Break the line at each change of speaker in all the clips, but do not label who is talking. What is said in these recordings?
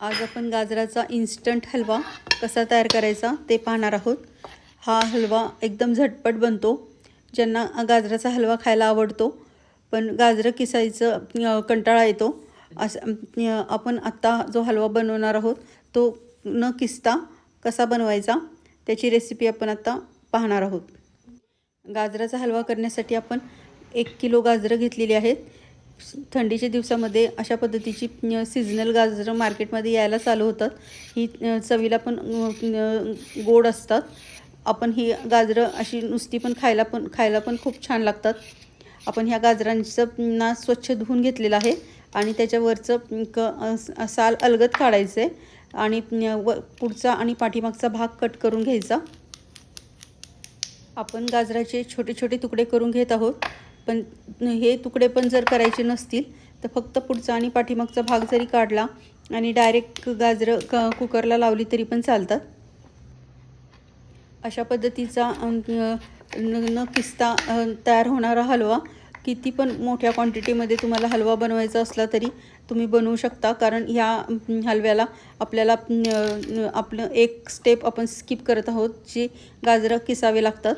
आज आपण गाजराचा इन्स्टंट हलवा कसा तयार करायचा ते पाहणार आहोत. हा हलवा एकदम झटपट बनतो. ज्यांना गाजराचा हलवा खायला आवडतो पण गाजरं किसायचं कंटाळा येतो. असं आपण आत्ता जो हलवा बनवणार आहोत तो न किसता कसा बनवायचा त्याची रेसिपी आपण आत्ता पाहणार आहोत. गाजराचा हलवा करण्यासाठी आपण एक किलो गाजरं घेतलेली आहेत. थंडीच्या दिवसामध्ये अशा पद्धतीची सीजनल गाजरं मार्केटमध्ये यायला चालू होतात. ही चवीला पण गोड असतात. आपण ही गाजरं अशी नुसती पण खायला पण खायला पण खूप छान लागतात. आपण ह्या गाजरांचं ना स्वच्छ धुवून घेतलेलं आहे आणि त्याच्यावरचं क साल अलगत काढायचं आहे आणि व पुढचा आणि पाठीमागचा भाग कट करून घ्यायचा. आपण गाजराचे छोटे छोटे तुकडे करून घेत आहोत. पण हे तुकडे पण जर करायचे नसतील तर फक्त पुढचा आणि पाठीमागचा भाग जरी काढला आणि डायरेक्ट गाजरं क कुकरला लावली तरी पण चालतात. अशा पद्धतीचा न किस्ता तयार होणारा हलवा किती पण मोठ्या क्वांटिटीमध्ये तुम्हाला हलवा बनवायचा असला तरी तुम्ही बनवू शकता. कारण ह्या हलव्याला आपल्याला आपलं एक स्टेप आपण स्किप करत आहोत जी गाजरं किसावे लागतात.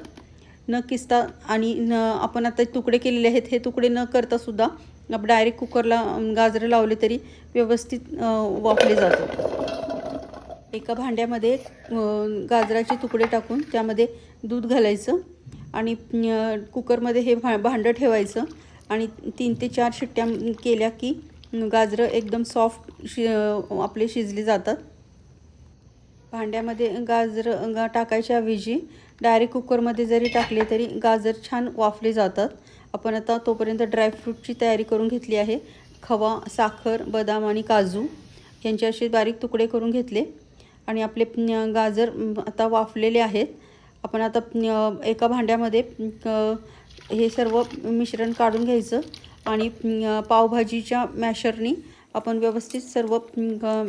न किसता आणि न आपण आता तुकडे केलेले आहेत हे तुकडे न करता सुद्धा आपण डायरेक्ट कुकरला गाजरं लावले तरी व्यवस्थित वापरले वाफले जातात. एका भांड्यामध्ये गाजराचे तुकडे टाकून त्यामध्ये दूध घालायचं आणि कुकरमध्ये हे भा भांडं ठेवायचं आणि तीन ते चार शिट्ट्या केल्या की गाजरं एकदम सॉफ्ट शि आपले शिजले जातात. भांड्यामध्ये गाजर गा टाकायच्या ऐवजी डायरेक्ट कुकरमध्ये जरी टाकले तरी गाजर छान वाफले जातात. आपण आता तोपर्यंत ड्रायफ्रूटची तयारी करून घेतली आहे. खवा साखर बदाम आणि काजू यांचे असे बारीक तुकडे करून घेतले. आणि आपले गाजर आता वाफलेले आहेत. आपण आता एका भांड्यामध्ये हे सर्व मिश्रण काढून घ्यायचं आणि पावभाजीच्या मॅशरनी आपण व्यवस्थित सर्व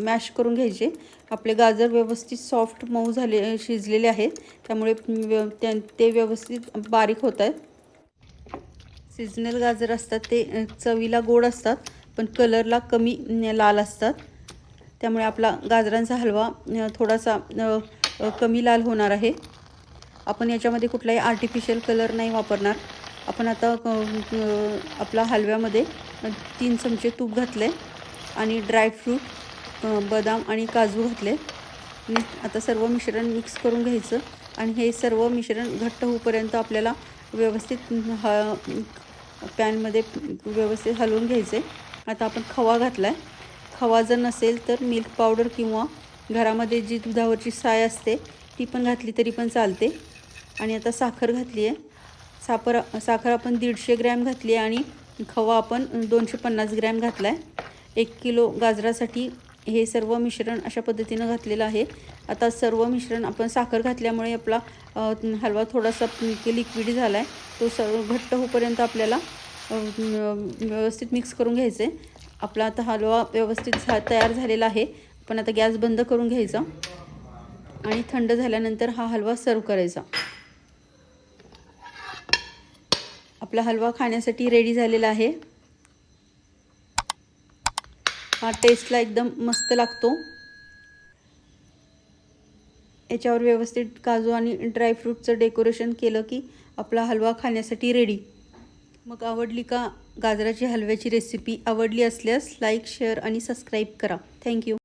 मॅश करून घ्यायचे. आपले गाजर व्यवस्थित सॉफ्ट मऊ झाले शिजलेले आहेत. त्यामुळे व्य ते व्यवस्थित बारीक होत आहेत. सिजनल गाजर असतात ते चवीला गोड असतात पण कलरला कमी लाल असतात. त्यामुळे आपला गाजरांचा हलवा थोडासा कमी लाल होणार आहे. आपण याच्यामध्ये कुठलाही आर्टिफिशियल कलर नाही वापरणार. आपण आता आपला हलव्यामध्ये तीन चमचे तूप घातले आणि ड्रायफ्रूट बदाम आणि काजू घातले. आणि आता सर्व मिश्रण मिक्स करून घ्यायचं. आणि हे सर्व मिश्रण घट्ट होऊपर्यंत आपल्याला व्यवस्थित ह पॅनमध्ये व्यवस्थित हलवून घ्यायचे आता आपण खवा घातला आहे खवा जर नसेल तर मिल्क पावडर किंवा घरामध्ये जी दुधावरची साय असते ती पण घातली तरी पण चालते. आणि आता साखर घातली आहे साखर साखर आपण दीडशे ग्रॅम घातली आहे आणि खवा आपण दोनशे पन्नास ग्रॅम घातला आहे एक किलो गाजरासाठी हे सर्व मिश्रण अशा पद्धतीनं घातलेलं आहे. आता सर्व मिश्रण आपण साखर घातल्यामुळे आपला हलवा थोडासा लिक्विड झाला आहे तो सर्व घट्ट होईपर्यंत आपल्याला व्यवस्थित मिक्स करून घ्यायचे आपला आता हलवा व्यवस्थित झा तयार झालेला आहे. पण आता गॅस बंद करून घ्यायचा आणि थंड झाल्यानंतर हा हलवा सर्व करायचा. आपला हलवा खाण्यासाठी रेडी झालेला आहे. हा टेस्टला एकदम मस्त लागतो. याच्यावर व्यवस्थित काजू आणि ड्रायफ्रूटचं डेकोरेशन केलं की आपला हलवा खाण्यासाठी रेडी मग आवडली का गाजराची हलव्याची रेसिपी आवडली असल्यास लाईक शेअर आणि सबस्क्राईब करा. Thank you